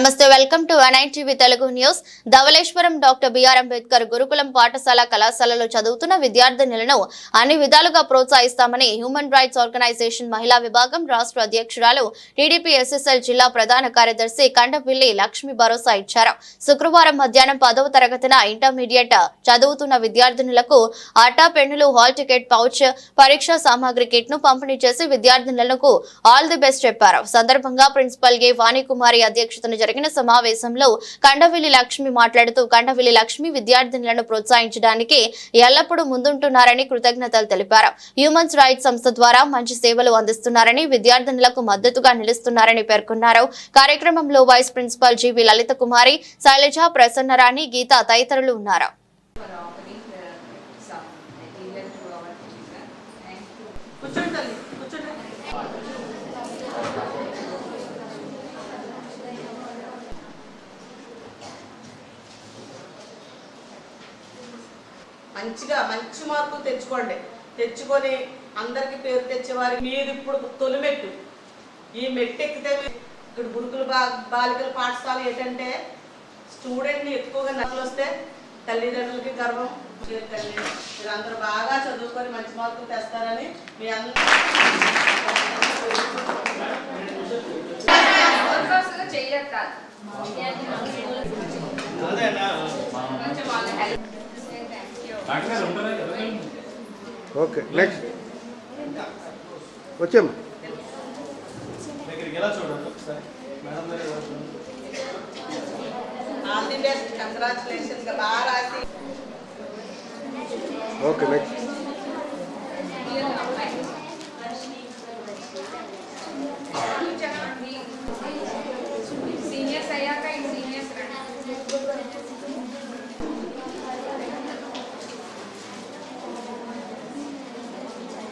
నమస్తే welcome to NIN TV Telugu news. Dhavaleswaram doctor B R Ambedkar గురుకులం పాఠశాల కళాశాలలో చదువుతున్న విద్యార్థినులను అన్ని విధాలుగా ప్రోత్సహిస్తామని హ్యూమన్ రైట్స్ ఆర్గనైజేషన్ మహిళా విభాగం రాష్ట్ర అధ్యక్షురాలు టీడీపీ ఎస్ఎస్ఎల్ జిల్లా ప్రధాన కార్యదర్శి కండపిల్లి లక్ష్మి భరోసా ఇచ్చారు. శుక్రవారం మధ్యాహ్నం పదవ తరగతిన ఇంటర్మీడియట్ చదువుతున్న విద్యార్థినులకు ఆటా పెన్నులు హాల్ టికెట్ పౌచ్ పరీక్షా సామాగ్రి కిట్ను పంపిణీ చేసి విద్యార్థినులకు ఆల్ ది బెస్ట్ చెప్పారు. సందర్భంగా ప్రిన్సిపల్ గే వాణికుమారి అధ్యక్షతన జరిగిన సమావేశంలో కండవిల్లి లక్ష్మి మాట్లాడుతూ కండవిల్లి లక్ష్మి విద్యార్థినులను ప్రోత్సహించడానికి ఎల్లప్పుడూ ముందుంటున్నారని కృతజ్ఞతలు తెలిపారు. హ్యూమన్స్ రైట్స్ సంస్థ ద్వారా మంచి సేవలు అందిస్తున్నారని విద్యార్థినులకు మద్దతుగా నిలుస్తున్నారని పేర్కొన్నారు. కార్యక్రమంలో vice principal G V Lalitha Kumari Sailaja Prasannarani Geetha తదితరులు ఉన్నారు. For మంచిగా మంచి మార్కులు తెచ్చుకోండి. తెచ్చుకొని అందరికి పేరు తెచ్చేవారి మీరు ఇప్పుడు తొలిమెట్టు ఈ మెట్టు ఎక్కితే ఇక్కడ గురుకుల బా బాలికల పాఠశాల ఏంటంటే స్టూడెంట్ని ఎక్కువగా నకలు వస్తే తల్లిదండ్రులకి గర్వం మీరు తల్లి మీరు అందరూ బాగా చదువుకొని మంచి మార్కులు తెస్తారని మీ అందరూ పర్పస్గా ఓకే నెక్స్ట్ వచ్చాము దగ్గరికి ఎలా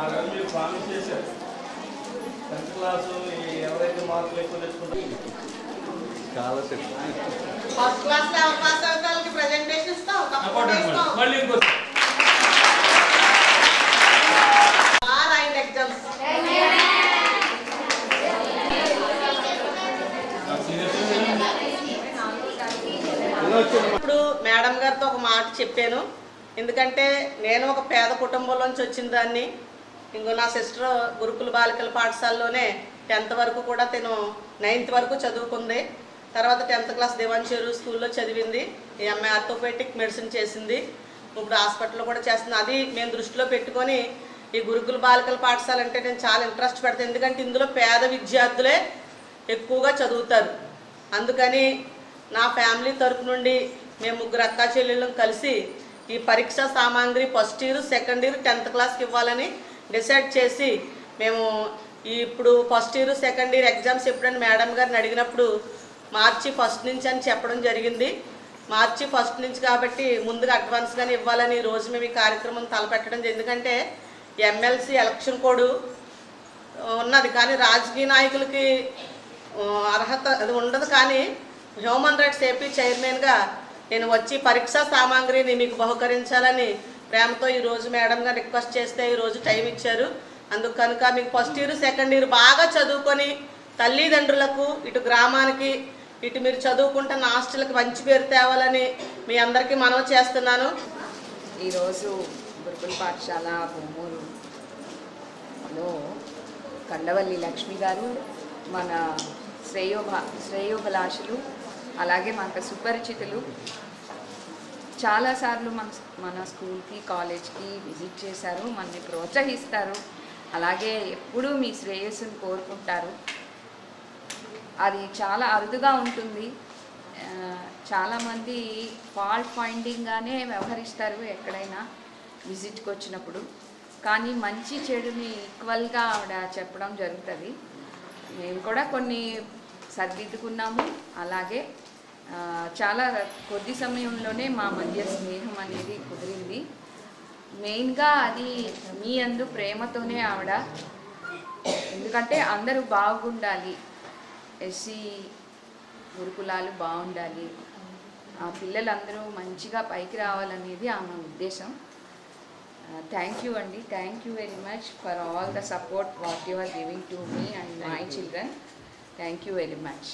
ఆ రోజు మీరు ప్రామిస్ చేశారు. టెన్త్ క్లాసు ఈ ఎవరైతే మార్కులు ఎక్కువ తెచ్చుకుంటారో. ఫస్ట్ క్లాస్ పాస్ వాళ్ళకి ప్రెజెంటేషన్ ఇస్తాం మళ్ళీ ఇంకోటి ఇప్పుడు మేడం గారితో ఒక మాట చెప్పాను. ఎందుకంటే నేను ఒక పేద కుటుంబంలోంచి వచ్చిన దాన్ని ఇంకో నా సిస్టర్ గురుకుల బాలికల పాఠశాలలోనే టెన్త్ వరకు కూడా తను నైన్త్ వరకు చదువుకుంది. తర్వాత టెన్త్ క్లాస్ దివాన్చేరు స్కూల్లో చదివింది. ఎంఏ ఆర్థోపెటిక్ మెడిసిన్ చేసింది. ఇప్పుడు హాస్పిటల్లో కూడా చేస్తుంది. అది మేము దృష్టిలో పెట్టుకొని ఈ గురుకుల బాలికల పాఠశాల అంటే నేను చాలా ఇంట్రెస్ట్ పెడతాను. ఎందుకంటే ఇందులో పేద విద్యార్థులే ఎక్కువగా చదువుతారు. అందుకని నా ఫ్యామిలీ తరపు నుండి మేము ముగ్గురు అక్కా చెల్లెళ్ళం కలిసి ఈ పరీక్షా సామాగ్రి first year second year tenth క్లాస్కి ఇవ్వాలని డిసైడ్ చేసి మేము ఇప్పుడు first year second year exams ఎప్పుడని madam గారిని అడిగినప్పుడు మార్చి ఫస్ట్ నుంచి అని చెప్పడం జరిగింది. మార్చి ఫస్ట్ నుంచి కాబట్టి ముందుగా అడ్వాన్స్గానే ఇవ్వాలని ఈ రోజు మేము ఈ కార్యక్రమం తలపెట్టడం ఎందుకంటే ఎమ్మెల్సీ ఎలక్షన్ కోడ్ ఉన్నది. కానీ రాజకీయ నాయకులకి అర్హత అది ఉండదు. కానీ హ్యూమన్ రైట్స్ ఏపీ చైర్మన్గా నేను వచ్చి పరీక్షా సామాగ్రిని మీకు బహుకరించాలని ప్రేమతో ఈ రోజు మేడం గారు రిక్వెస్ట్ చేస్తే ఈరోజు టైం ఇచ్చారు. అందుకు కనుక మీకు ఫస్ట్ ఇయర్ సెకండ్ ఇయర్ బాగా చదువుకొని తల్లిదండ్రులకు ఇటు గ్రామానికి ఇటు మీరు చదువుకుంటున్న హాస్టల్కి మంచి పేరు తేవాలని మీ అందరికీ మనవి చేస్తున్నాను. ఈరోజు గురుకుల పాఠశాల బొమ్మూరులో కండవల్లి లక్ష్మి గారు మన శ్రేయోభ శ్రేయోభిలాషులు అలాగే మాకు సుపరిచితులు చాలాసార్లు మన మన స్కూల్కి కాలేజ్కి విజిట్ చేశారు మనని ప్రోత్సహిస్తారు. అలాగే ఎప్పుడూ మీ శ్రేయస్సును కోరుకుంటారు. అది చాలా అరుదుగా ఉంటుంది. చాలామంది ఫాల్ట్ ఫైండింగ్గానే వ్యవహరిస్తారు ఎక్కడైనా విజిట్కి వచ్చినప్పుడు. కానీ మంచి చెడుని ఈక్వల్గా ఆవిడ చెప్పడం జరుగుతుంది. మేము కూడా కొన్ని సర్దిద్దుకున్నాము. అలాగే చాలా కొద్ది సమయంలోనే మా మధ్య స్నేహం అనేది కుదిరింది. మెయిన్గా అది మీ అందు ప్రేమతోనే ఆవిడ. ఎందుకంటే అందరూ బాగుండాలి. ఎస్సీ గురుకులాలు బాగుండాలి. ఆ పిల్లలందరూ మంచిగా పైకి రావాలనేది ఆమె ఉద్దేశం. థ్యాంక్ యూ అండి. Thank you very much for all the support what you are giving to me and my children thank you very much